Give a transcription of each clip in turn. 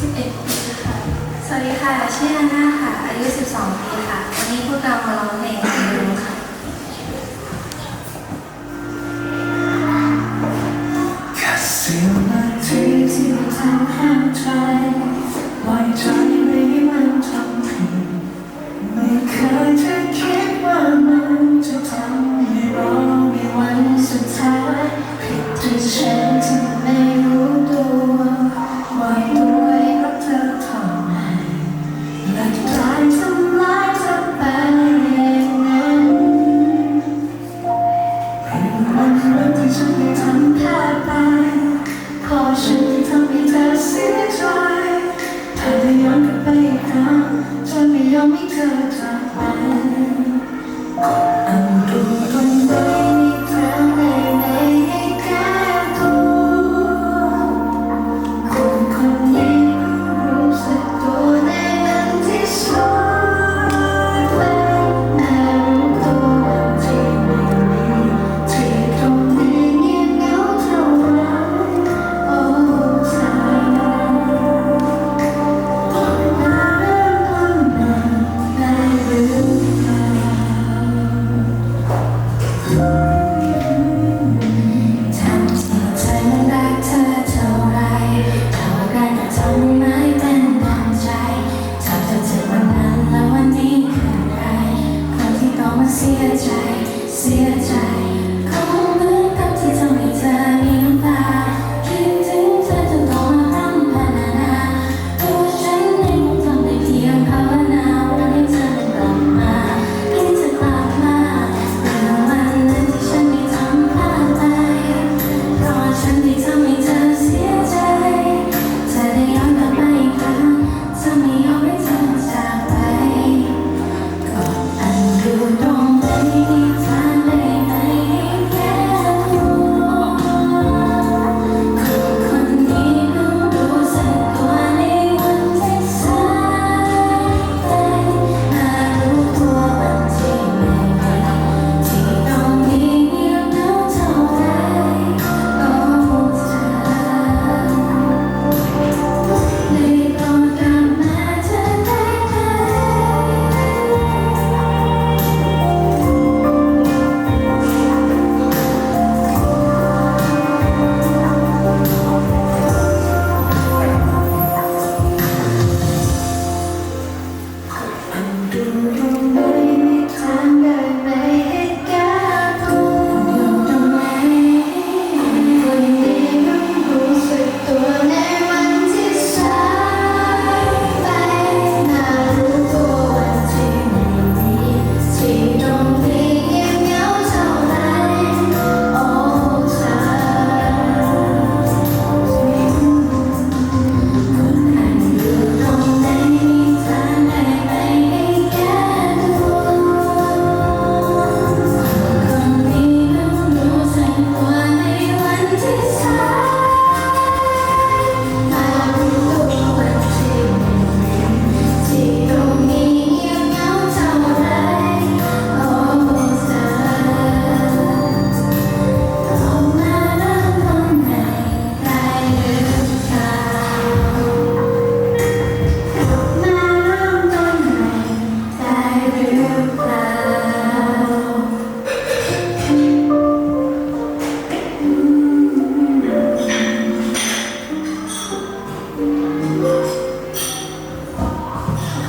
11ปีค่ะ สวัสดีค่ะ ชื่ออันน่าค่ะ อายุ 12 ปีค่ะ วันนี้พวกเรามาร้องเพลง ฉันไม่ทำแค่ไปพอฉันที่ทำให้เธอเสียใจ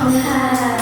厉